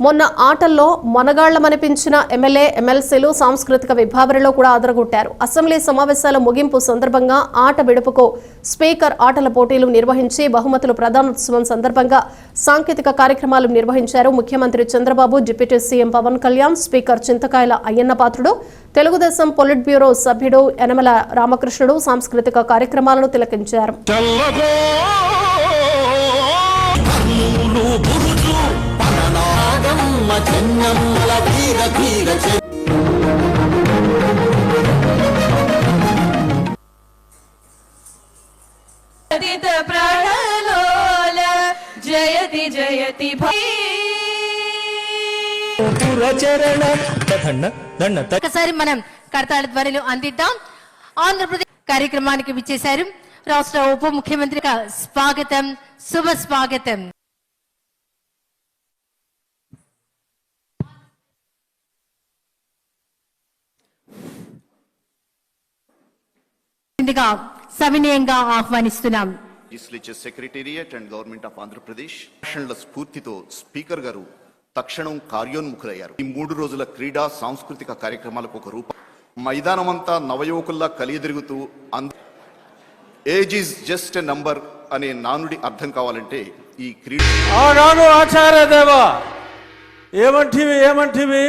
మొన్న ఆటల్లో మొనగాళ్ళమనిపించిన ఎమ్మెల్యే ఎమ్మెల్సీలు సాంస్కృతిక విభావరిలో కూడా అదరగొట్టారు అసెంబ్లీ సమావేశాల ముగింపు సందర్భంగా ఆట విడుపుకు స్పీకర్ ఆటల పోటీలు నిర్వహించి బహుమతులు ప్రధానోత్సవం సందర్భంగా సాంకేతిక కార్యక్రమాలు నిర్వహించారు ముఖ్యమంత్రి Chandrababu deputy CM Pawan Kalyan speaker Chintakayala Ayyanna Patrudu Telugu Desam politburo సభ్యుడు యనమల రామకృష్ణుడు సాంస్కృతిక కార్యక్రమాలను తిలకించారు. చెన్నమ్మల వీర ప్రాణలోల జయతి జయతి ఒకసారి మనం కడతాళ ధ్వనిలో అందిద్దాం. ఆంధ్రప్రదేశ్ కార్యక్రమానికి విచ్చేశారు. రాష్ట్ర ఉప ముఖ్యమంత్రి స్వాగతం శుభ స్వాగతం. ఇందుగా సవినయంగా ఆహ్వానిస్తున్నాం. Legislature secretariat and government of Andhra Pradesh భాషణల స్ఫూర్తితో స్పీకర్ గారు తక్షణం కార్యోన్ముఖులయ్యారు. ఈ మూడు రోజుల క్రీడా సాంస్కృతిక కార్యక్రమాలకు ఒక రూపం. మైదానమంతా నవయువకుల్లా కలియదిరుగుతూ అంద age is just a number అనే నానుడి అర్థం కావాలంటే ఈ క్రీడ ఆచార్య దేవ ఏమంటివి ఏమంటివి?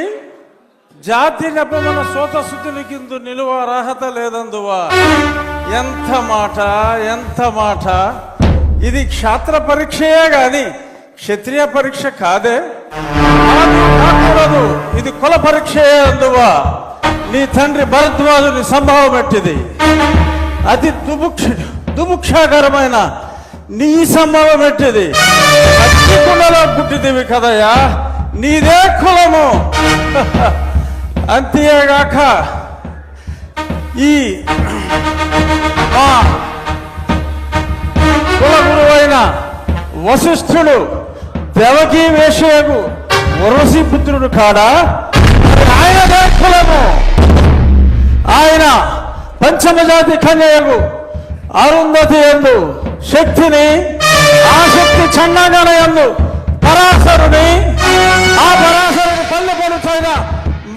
జాతి నెపమన సోత కింద నిలువ అర్హత లేదందువా? ఎంత మాట ఎంత మాట. ఇది క్షాత్ర పరీక్షయే గాని క్షత్రియ పరీక్ష కాదే. కాకూడదు. ఇది కుల పరీక్షయే అందువా. నీ తండ్రి భరద్వాజుని సంభావం ఎట్టిది? అతి దుముక్ష దుముక్షాకరమైన నీ సంభవం ఎట్టిది? కులలో పుట్టిదివి కదయా నీదే కులము. అంతేగాక ఈ మా కుల వశిష్ఠుడు దేవకీ వేషయకు వరసి పుత్రుడు కాడా? ఆయన ఆయనదే కులము? ఆయన పంచమజాతి కన్యకు అరుంధతి ఎందు శక్తిని ఆ శక్తి చన్నగణ ఎందు పరాశరుని ఆ పరాశరుని పల్లె పడుచైన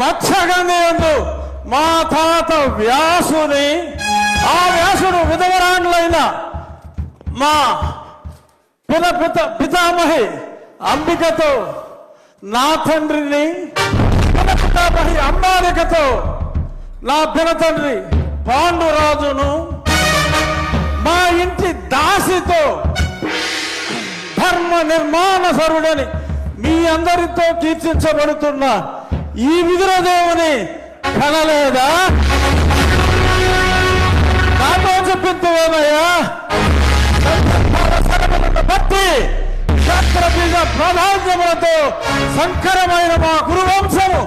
మత్స్యగంధియందు మా తాత వ్యాసుని ఆ వ్యాసుడు విధవరాండ్లైన మా పిత పిత పితామహి అంబికతో నా తండ్రిని పిన పితామహి అంబాలికతో నా పిన తండ్రి పాండురాజును మా ఇంటి దాసితో ధర్మ నిర్మాణ సరుడని మీ అందరితో కీర్తించబడుతున్న ఈ విదురదేవుని కనలేదా? నాతో చెప్పిందేమయ్యా భక్తి శాస్త్ర బీజ ప్రాధాన్యములతో సంకరమైన మా గురువంశము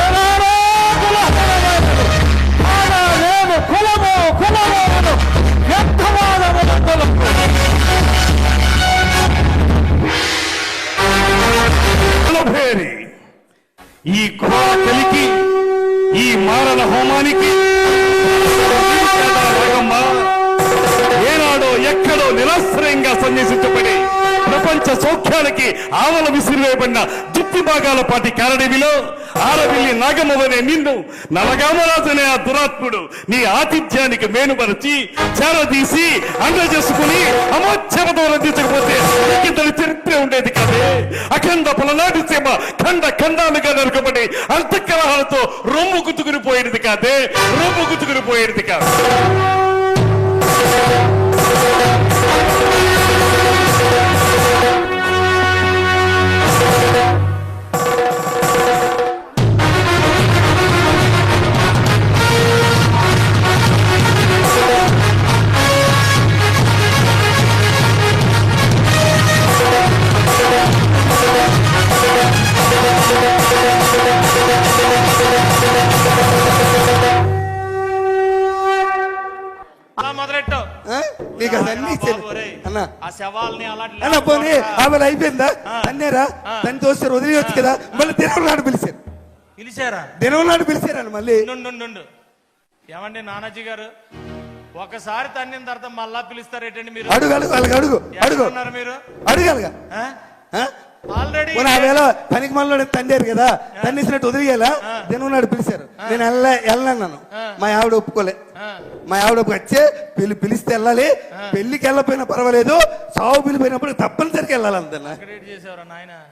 ఏనాడో కులహీనమైనది. కులము కులమోను కులభేరి. ఈ కుమార కలికి ఈ మారణ హోమానికి ఏనాడో ఎక్కడో నిరాశ్రయంగా సన్యసించబడి ప్రపంచ సౌఖ్యాలకి ఆవల విసిరివేయబడిన దుప్పి భాగాల పాటి కారడివిలో ఆరవిల్లి నాగమవనే నిన్ను నలగామరాజనే ఆ దురాత్ముడు నీ ఆతిథ్యానికి మేనుపరిచి చేరదీసి అందజేసుకుని అమోచ్యమతో రందించకపోతే ఇంతటి చరిత్ర ఉండేది కదే. అఖండ పలనాటి సీమ ఖండ ఖండాలుగా నరకబడి అంతఃకలహాలతో రొమ్ము గుతుకుని పోయేది కాదే. రొమ్ము గుతుకుని పోయేది కాదు. నీకు రేయ్, అన్న. ఆ శవాల్ని పోనీ ఆమె అయిపోయిందా ఆ. అన్నారా దాన్ని చూస్తారు వదిలేయచ్చు కదా? మళ్ళీ దినం నాడు పిలిచారు. పిలిచారా? దినం నాడు పిలిచారని మళ్ళీ. ఏమండి నానాజీ గారు? ఒకసారి తన్నిన తర్వాత మళ్ళా పిలుస్తారేటండి మీరు? అడుగు అడుగు అడుగు అడుగు. మీరు? అడగాలిగా పనికి మనలో తండారు కదా తన్నేసినట్టు వదిలేయాలా? దినం నాడు పిలిచారు. నేను వెళ్ళ వెళ్ళన్నాను మా ఆవిడ ఒప్పుకోలే. మా ఆవిడ వచ్చే పిలి పిలిస్తే వెళ్ళాలి. పెళ్ళికి వెళ్ళకపోయినా పర్వాలేదు. సాగు పిలిపోయినప్పుడు తప్పనిసరిగా వెళ్ళాలి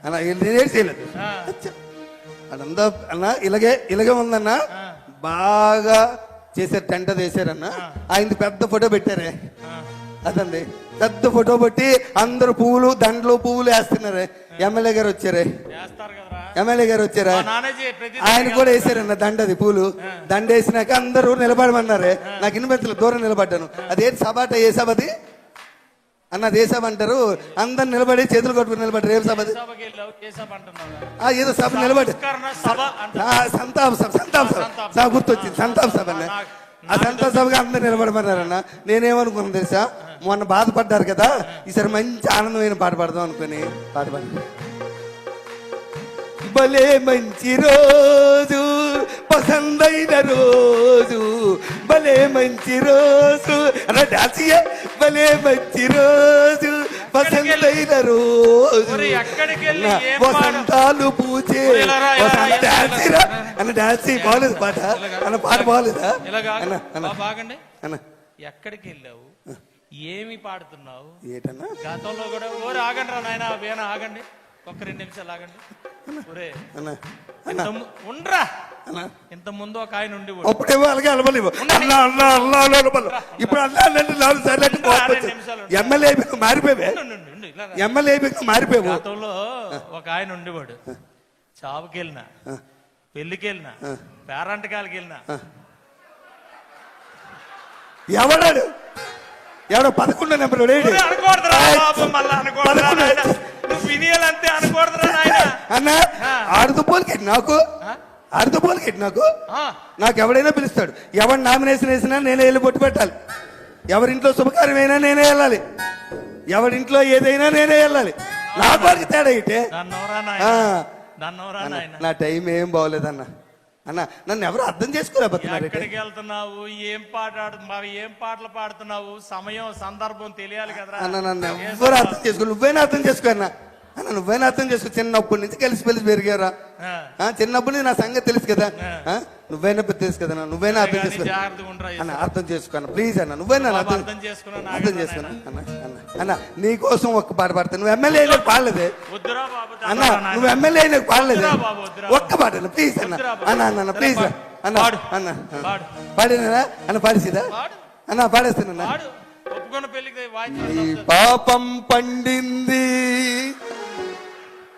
అలా నేనేం చేయలేదు. అదంతా అన్న ఇలాగే ఇలాగే ఉందన్న. బాగా చేశారు టెంట చేశారన్న ఆయన పెద్ద ఫోటో పెట్టారే. అదండి. పెద్ద ఫోటో పెట్టి అందరు పువ్వులు దండలు పువ్వులు వేస్తున్నారే. ఎమ్మెల్యే గారు వచ్చారే? ఎమ్మెల్యే గారు వచ్చారా? ఆయన కూడా వేసారన్న దండది పూలు. దండ వేసినాక అందరూ నిలబడమన్నారే. నాకు ఇన్పెత్తలు దూరం నిలబడ్డాను. అదేంటి సభ అంటే ఏ సభ అది అన్న ఏ సభ అంటారు? అందరు నిలబడి చేతులు కొట్టుకుని నిలబడ్డారు. ఏం సభ అది సభకి వెళ్ళావు? ఏ సభ అంటున్నావు? ఆ, ఏదో సభ నిలబడి. సంతాప సభ సంతాప సభ. గుర్తొచ్చింది సంతాప సభ అన్న. ఆ సంతోషంగా అందరు నిలబడమన్నారన్న. నేనేమనుకున్నాను తెలుసా? మొన్న బాధపడ్డారు కదా? ఈసారి మంచి ఆనందమైన పాట పాడదాం అనుకుని పాట పాడి భలే మంచి రోజు పసందైన రోజు భలే మంచి రోజు. అన్న డాన్స్ భలే మంచి రోజు. పసందైన రోజు వసంతాలు ఇలా డాన్స్. అన్న డాన్స్. బాగలేదు పాట. అన్న పాట బాగలేదా? బాగండి అన్న ఎక్కడికి వెళ్ళావు ఏమి పాడుతున్నావు? ఏటన్నా? గతంలో కూడా ఓరే ఆగండి రా నాయన వేణ ఆగండి. ఒక్క రెండు నిమిషాలు ఆగండి. ఒరే. ఉండ్రా. ఇంత ముందు ఒక ఆయన ఉండి అప్పుడేమో అలాగే అలవలేవు అన్న అన్న అన్న అలవలు ఇప్పుడు అన్న అన్న నాలుగు సార్లు. ఎమ్మెల్యే మారిపోయావే. ఎమ్మెల్యే మారిపోయావు. గతంలో ఒక ఆయన ఉండేవాడు. చావుకి వెళ్ళినా పెళ్ళికి వెళ్ళినా పేరంటకాలకి వెళ్ళినా. ఎవడాడు? ఎవడో పదకొండో నెంబర్ నాయన. నువ్వు వినియాలంతే అనకూడదురా అన్న ఆడుతూ పోలికెట్టి నాకు. ఆడుతూ పోలికెట్టి నాకు. నాకు ఎవడైనా పిలుస్తాడు. ఎవరు నామినేషన్ వేసినా నేనే వెళ్ళి బొట్టు పెట్టాలి. ఎవరింట్లో శుభకార్యమైనా నేనే వెళ్ళాలి. ఎవరింట్లో ఏదైనా నేనే వెళ్ళాలి. నా వారికి తేడా ఇటే? నా టైం ఏం బాగోలేదన్న అన్న. నన్ను ఎవరు అర్థం చేసుకోలేకపోతున్నారు ఎక్కడికి వెళ్తున్నావు? ఏం పాట ఆడుతున్నావు ఏం పాటలు పాడుతున్నావు? సమయం సందర్భం తెలియాలి కదరా. అన్న నన్ను ఎవ్వరు అర్థం చేసుకో నువ్వైనా అర్థం చేసుకో అన్న. అన్న నువ్వైనా అర్థం చేసుకో చిన్నప్పటి నుంచి కలిసి పెలిసి పెరిగారా? చిన్నప్పటి నుంచి నా సంగతి తెలుసు కదా? నువ్వేనా తెలుసు కదా అన్న, నువ్వేనా అర్థం చేసుకో. అన్న అర్థం చేసుకో అన్న ప్లీజ్ అన్న నువ్వేనా అర్థం చేసుకున్నా అర్థం చేసుకున్నా అన్న అన్న అన్న నీ కోసం ఒక్క పాట పాడతా నువ్వు ఎమ్మెల్యే అయినా పాడలేదే అన్న. నువ్వు ఎమ్మెల్యే అయినా పాడలేదే ఒక్క పాట ప్లీజ్ అన్న. అన్న అన్న ప్లీజ్. అన్న. అన్న పాడు. పాడినా అన్న పాడేసిదా? పాడు. అన్న పాడేస్తానన్నా వాడు ఒప్పుకున్న పెళ్ళికి నీ వాయించాలి పాపం పండింది.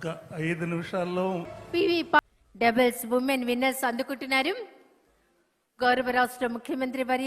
ఒక ఐదు నిమిషాల్లో పివి డబుల్స్ ఉమెన్ విన్నర్స్ అందుకుంటున్నారు. గౌరవ రాష్ట్ర ముఖ్యమంత్రి వర్య